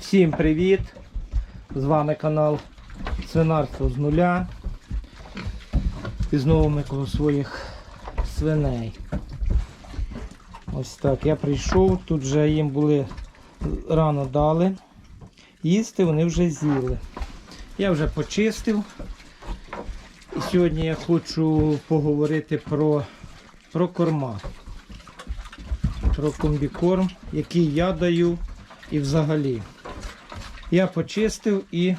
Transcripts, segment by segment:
Всім привіт! З вами канал Свинарство з нуля. І знову ми коло своїх свиней. Ось так, я прийшов, тут вже їм були рано дали. Їсти вони вже з'їли. Я вже почистив. І сьогодні я хочу поговорити про, про корма. Про комбікорм, який я даю і взагалі. Я почистив і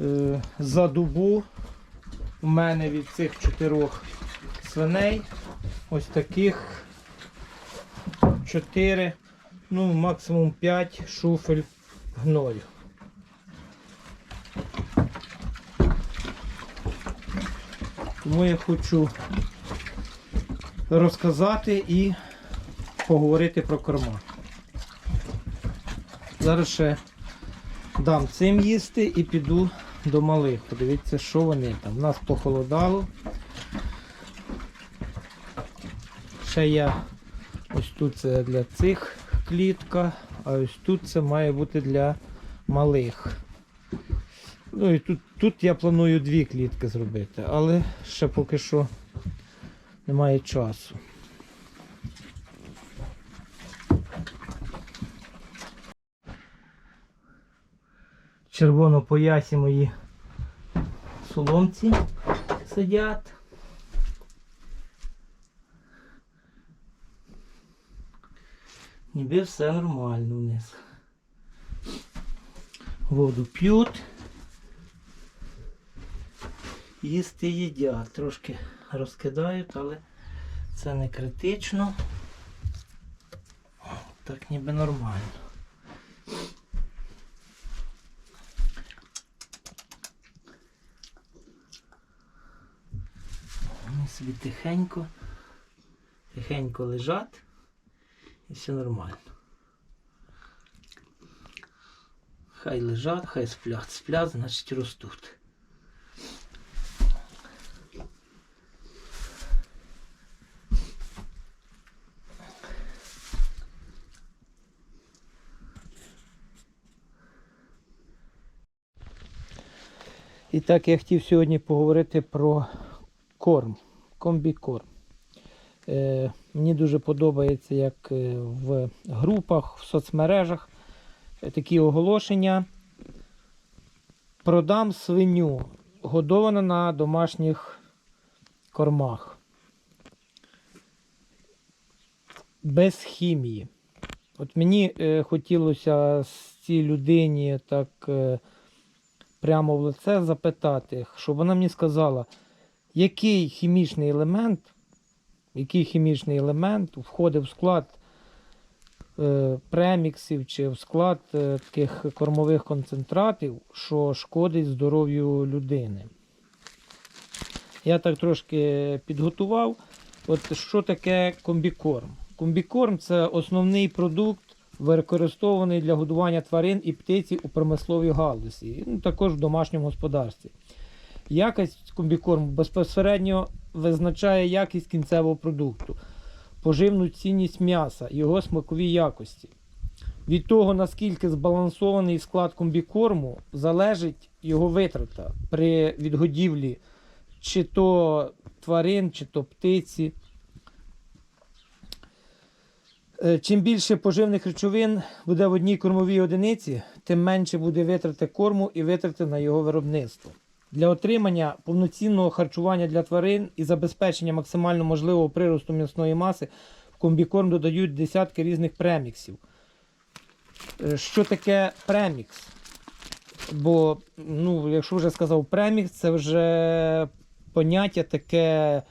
е, за добу у мене від цих чотирьох свиней ось таких 4, ну максимум 5 шуфель гною. Тому я хочу розказати і поговорити про корма. Зараз ще дам цим їсти і піду до малих. Подивіться, що вони там. У нас похолодало. Ще я ось тут це для цих клітка, а ось тут це має бути для малих. Ну і тут, тут я планую дві клітки зробити, але ще поки що немає часу. Червоно-поясі мої соломці сидять. Ніби все нормально у них. Воду п'ють. Їсти їдять. Трошки розкидають, але це не критично. Так ніби нормально. Собі тихенько, тихенько лежать і все нормально. Хай лежать, хай сплять, сплять, значить ростуть. І так я хотів сьогодні поговорити про корм, комбікорм. Е, мені дуже подобається, як е, в групах, в соцмережах е, такі оголошення. Продам свиню, годована на домашніх кормах. Без хімії. От мені хотілося з цій людині так прямо в лице запитати, щоб вона мені сказала, який хімічний елемент, який хімічний елемент входить в склад е, преміксів чи в склад е, таких кормових концентратів, що шкодить здоров'ю людини. Я так трошки підготував. От що таке комбікорм? Комбікорм це основний продукт, використований для годування тварин і птиці у промисловій галузі, ну, також в домашньому господарстві. Якість комбікорму безпосередньо визначає якість кінцевого продукту, поживну цінність м'яса, його смакові якості. Від того, наскільки збалансований склад комбікорму, залежить його витрата при відгодівлі чи то тварин, чи то птиці. Е, Чим більше поживних речовин буде в одній кормовій одиниці, тим менше буде витрати корму і витрати на його виробництво. Для отримання повноцінного харчування для тварин і забезпечення максимально можливого приросту м'ясної маси в комбікорм додають десятки різних преміксів. Е, Що таке премікс? Бо, ну, якщо вже сказав премікс, це вже поняття таке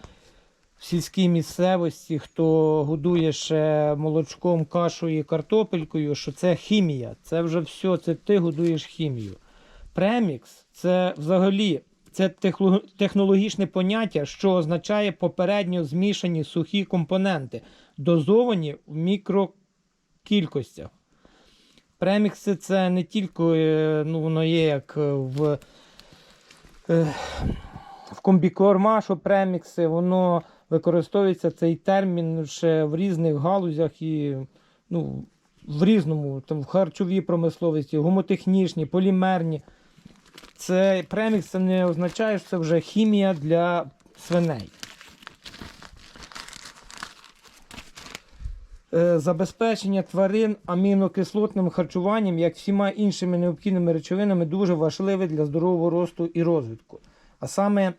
в сільській місцевості, хто годує ще молочком, кашою і картопелькою, що це хімія. Це вже все, це ти годуєш хімію. Премікс це взагалі це технологічне поняття, що означає попередньо змішані сухі компоненти, дозовані в мікрокількостях. Премікси це не тільки е, ну, воно є як е, в, е, в комбікорма, премікси, воно використовується цей термін ще в різних галузях і ну, в різному, там, в харчовій промисловості, гумотехнічні, полімерні. Це премікс це не означає, що це вже хімія для свиней. Е, Забезпечення тварин амінокислотним харчуванням, як всіма іншими необхідними речовинами, дуже важливе для здорового росту і розвитку. А саме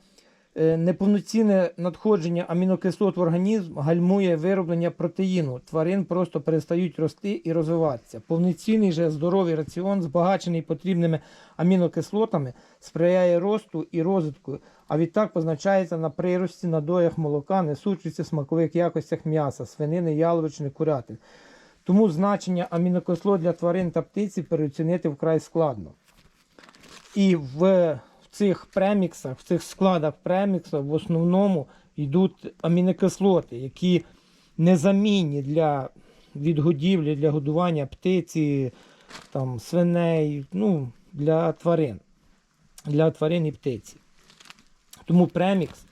неповноцінне надходження амінокислот в організм гальмує вироблення протеїну. Тварин просто перестають рости і розвиватися. Повноцінний же здоровий раціон, збагачений потрібними амінокислотами, сприяє росту і розвитку, а відтак позначається на прирості, надоях молока, несучості смакових якостях м'яса, свинини, яловичини, курятин. Тому значення амінокислот для тварин та птиці переоцінити вкрай складно. І в цих преміксах, в цих складах премікса в основному йдуть амінокислоти, які незамінні для відгодівлі, для годування птиці, там, свиней, ну, для тварин. Для тварин і птиці. Тому премікс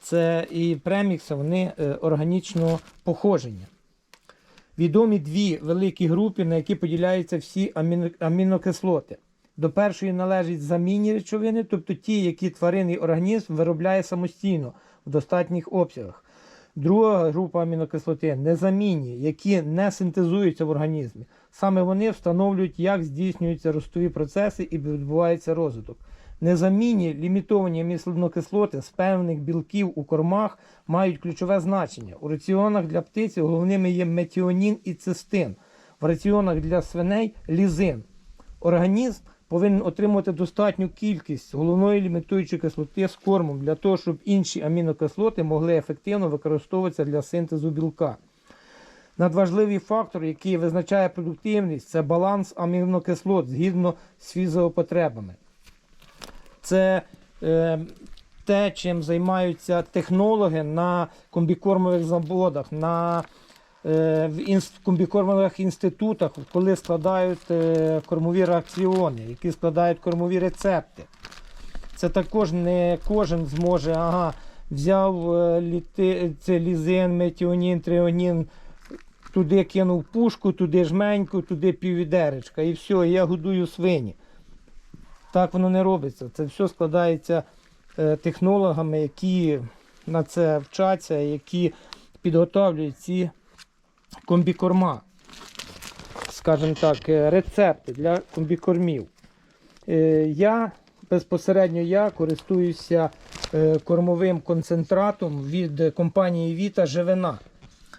це і премікси вони е, органічного походження. Відомі дві великі групи, на які поділяються всі аміно- амінокислоти. До першої належать замінні речовини, тобто ті, які тваринний організм виробляє самостійно в достатніх обсягах. Друга група амінокислоти незамінні, які не синтезуються в організмі. Саме вони встановлюють, як здійснюються ростові процеси і відбувається розвиток. Незамінні лімітовані амінокислоти з певних білків у кормах мають ключове значення. У раціонах для птиці головними є метіонін і цистин, в раціонах для свиней лізин. Організм повинен отримувати достатню кількість головної лімітуючої кислоти з кормом для того, щоб інші амінокислоти могли ефективно використовуватися для синтезу білка. Надважливий фактор, який визначає продуктивність, це баланс амінокислот згідно з фізіопотребами. Це е, те, чим займаються технологи на комбікормових заводах, на в комбікормових інститутах, коли складають е, кормові реакціони, які складають кормові рецепти. Це також не кожен зможе, ага, взяв е, літи, це лізин, метіонін, тріонін, туди кинув пушку, туди жменьку, туди піввідеречка і все, я годую свині. Так воно не робиться. Це все складається е, технологами, які на це вчаться, які підготовлюють ці комбікорма, скажімо так, е, рецепти для комбікормів. Е, Я безпосередньо я користуюся е, кормовим концентратом від компанії Віта Живина.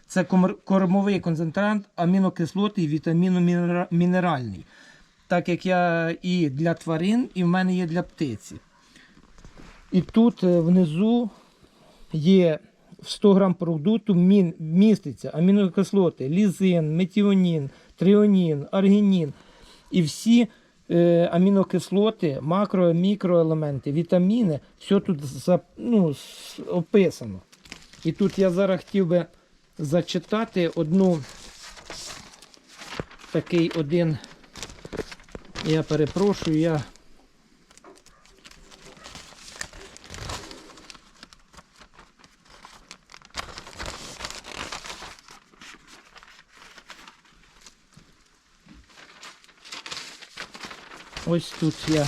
Це кормовий концентрат амінокислоти і вітамінно-мінеральний. Так як я і для тварин, і в мене є для птиці. І тут внизу є в 100 грам продукту міститься амінокислоти, лізин, метіонін, тріонін, аргінін. І всі е, амінокислоти, макро, мікроелементи, вітаміни, все тут за, ну, описано. І тут я зараз хотів би зачитати одну такий один. Я перепрошую, я ось тут я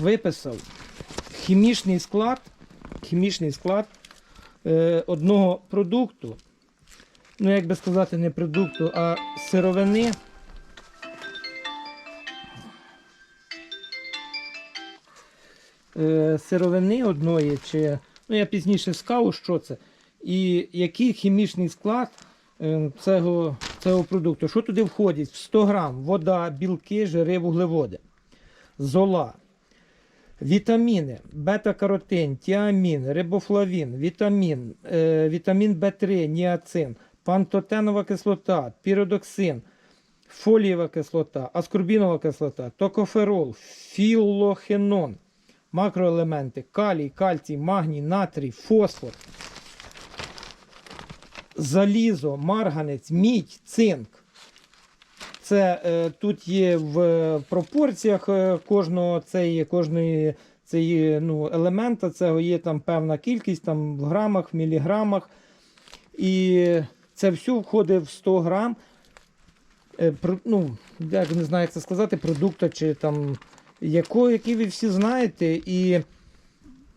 виписав хімічний склад, хімічний склад е, одного продукту. Ну, як би сказати, не продукту, а сировини. Е, сировини одної, чи ну я пізніше скажу, що це, і який хімічний склад е, цього, цього продукту. Що туди входить? В 100 грам вода, білки, жири, вуглеводи, зола, вітаміни, бета-каротин, тіамін, рибофлавін, вітамін, е, вітамін В3, ніацин, пантотенова кислота, піродоксин, фолієва кислота, аскорбінова кислота, токоферол, філохенон, макроелементи, калій, кальцій, магній, натрій, фосфор, залізо, марганець, мідь, цинк. Це е, тут є в пропорціях е, кожного цієї, кожної цієї, ну, елемента, цього є там певна кількість там, в грамах, в міліграмах. І це все входить в 100 грам. е, ну, як не знаю, як це сказати, продукту чи там якого, який ви всі знаєте. І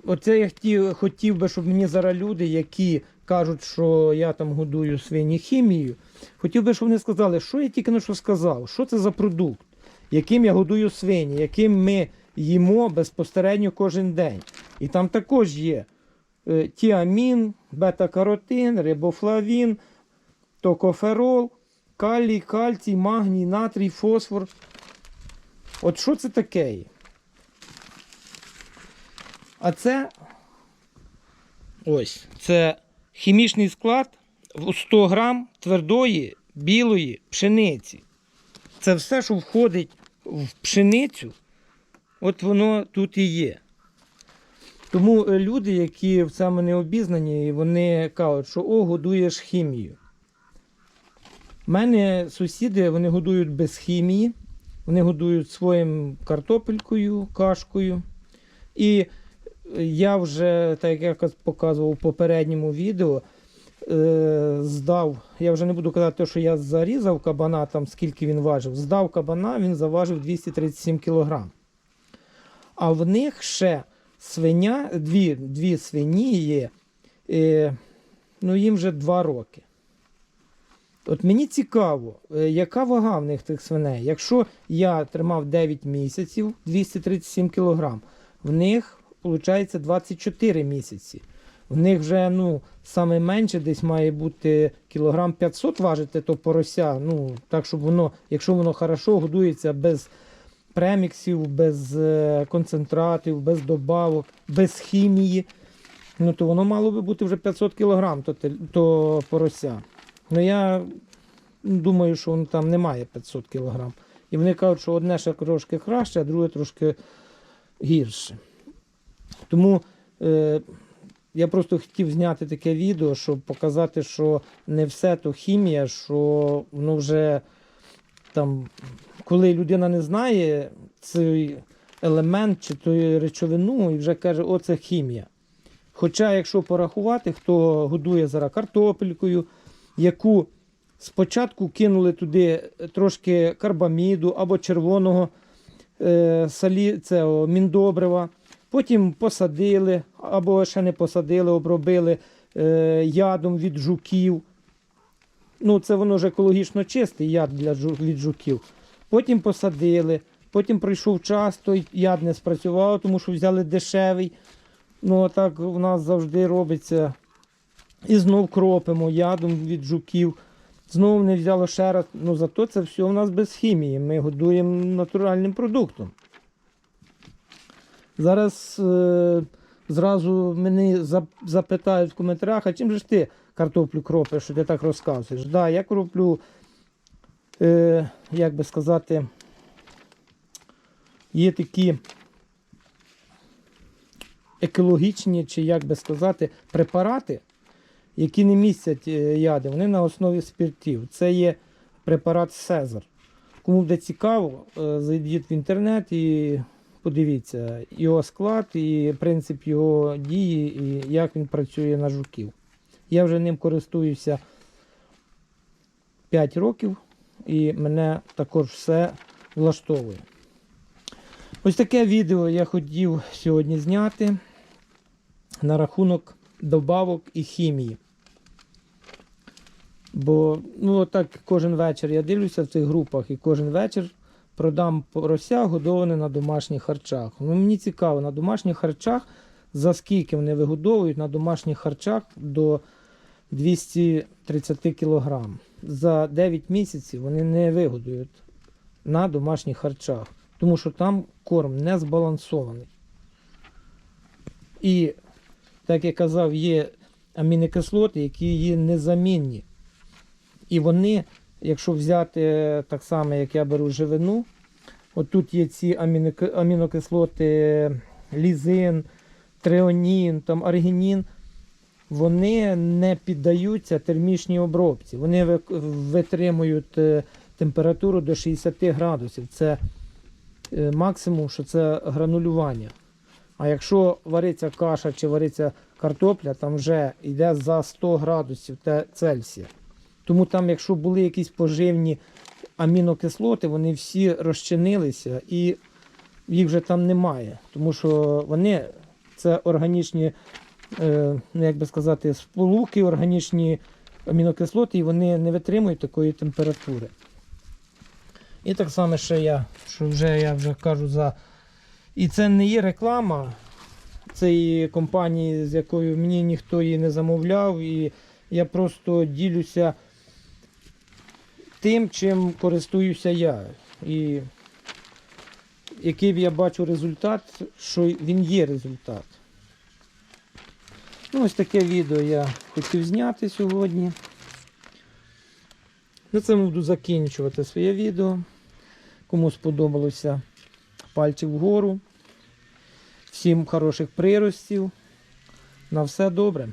оце я хотів, хотів би, щоб мені зараз люди, які кажуть, що я там годую свині хімією, хотів би, щоб вони сказали, що я тільки на що сказав, що це за продукт, яким я годую свині, яким ми їмо безпосередньо кожен день. І там також є е, тіамін, бета-каротин, рибофлавін, токоферол, калій, кальцій, магній, натрій, фосфор. От що це таке? А це ось це хімічний склад в 100 грам твердої білої пшениці. Це все, що входить в пшеницю, от воно тут і є. Тому е, люди, які в цьому не обізнані, вони кажуть, що о, годуєш хімію. У мене сусіди вони годують без хімії, вони годують своїм картопелькою, кашкою. І я вже, так як я показував у попередньому відео, е, здав, я вже не буду казати, що я зарізав кабана, там скільки він важив. Здав кабана, він заважив 237 кг. А в них ще свиня, дві, дві свині є, е, ну їм вже 2 роки. От мені цікаво, е, яка вага в них тих свиней. Якщо я тримав 9 місяців 237 кг, в них виходить 24 місяці. В них вже ну, саме менше десь має бути кілограм 500 важити то порося. Ну, так, щоб воно, якщо воно хорошо годується без преміксів, без е, концентратів, без добавок, без хімії, ну, то воно мало би бути вже 500 кілограм то, то порося. Ну я думаю, що воно там немає 500 кілограм. І вони кажуть, що одне ще трошки краще, а друге трошки гірше. Тому е, я просто хотів зняти таке відео, щоб показати, що не все то хімія, що воно вже там, коли людина не знає цей елемент чи ту речовину, і вже каже, о, це хімія. Хоча, якщо порахувати, хто годує зараз картопелькою, яку спочатку кинули туди трошки карбаміду або червоного е, салі, цього, міндобрива, потім посадили, або ще не посадили, обробили е, ядом від жуків. Ну, це воно ж екологічно чистий яд для від жуків. Потім посадили, потім пройшов час, той яд не спрацював, тому що взяли дешевий. Ну, так у нас завжди робиться. І знов кропимо ядом від жуків. Знову не взяло ще раз. Ну зато це все у нас без хімії. Ми годуємо натуральним продуктом. Зараз е, зразу мене запитають в коментарях, а чим же ж ти картоплю кропиш, що ти так розказуєш? Да, я кроплю, е, як би сказати, є такі екологічні, чи як би сказати, препарати, які не містять е, яди, вони на основі спиртів. Це є препарат Сезар. Кому буде цікаво, е, зайдіть в інтернет і подивіться його склад, і принцип його дії, і як він працює на жуків. Я вже ним користуюся 5 років, і мене також все влаштовує. Ось таке відео я хотів сьогодні зняти на рахунок добавок і хімії. Бо ну, так кожен вечір я дивлюся в цих групах і кожен вечір продам порося годоване на домашніх харчах. Ну, мені цікаво, на домашніх харчах, за скільки вони вигодовують на домашніх харчах до 230 кг. За 9 місяців вони не вигодують на домашніх харчах, тому що там корм не збалансований. І, так як казав, є амінокислоти, які є незамінні. І вони, якщо взяти е, так само, як я беру живину, от тут є ці амінокислоти лізин, треонін, там, аргінін, вони не піддаються термічній обробці. Вони витримують е, температуру до 60 градусів. Це е, максимум, що це гранулювання. А якщо вариться каша чи вариться картопля, там вже йде за 100 градусів Цельсія. Тому там, якщо були якісь поживні амінокислоти вони всі розчинилися і їх вже там немає. Тому що вони це органічні, е, ну як би сказати, сполуки, органічні амінокислоти, і вони не витримують такої температури. І так само ще я, що вже я вже кажу за. І це не є реклама цієї компанії, з якою мені ніхто її не замовляв. І я просто ділюся тим, чим користуюся я. І який я бачу результат, що він є результат. Ну, ось таке відео я хотів зняти сьогодні. На цьому буду закінчувати своє відео. Кому сподобалося пальчик вгору. Всім хороших приростів. На все добре.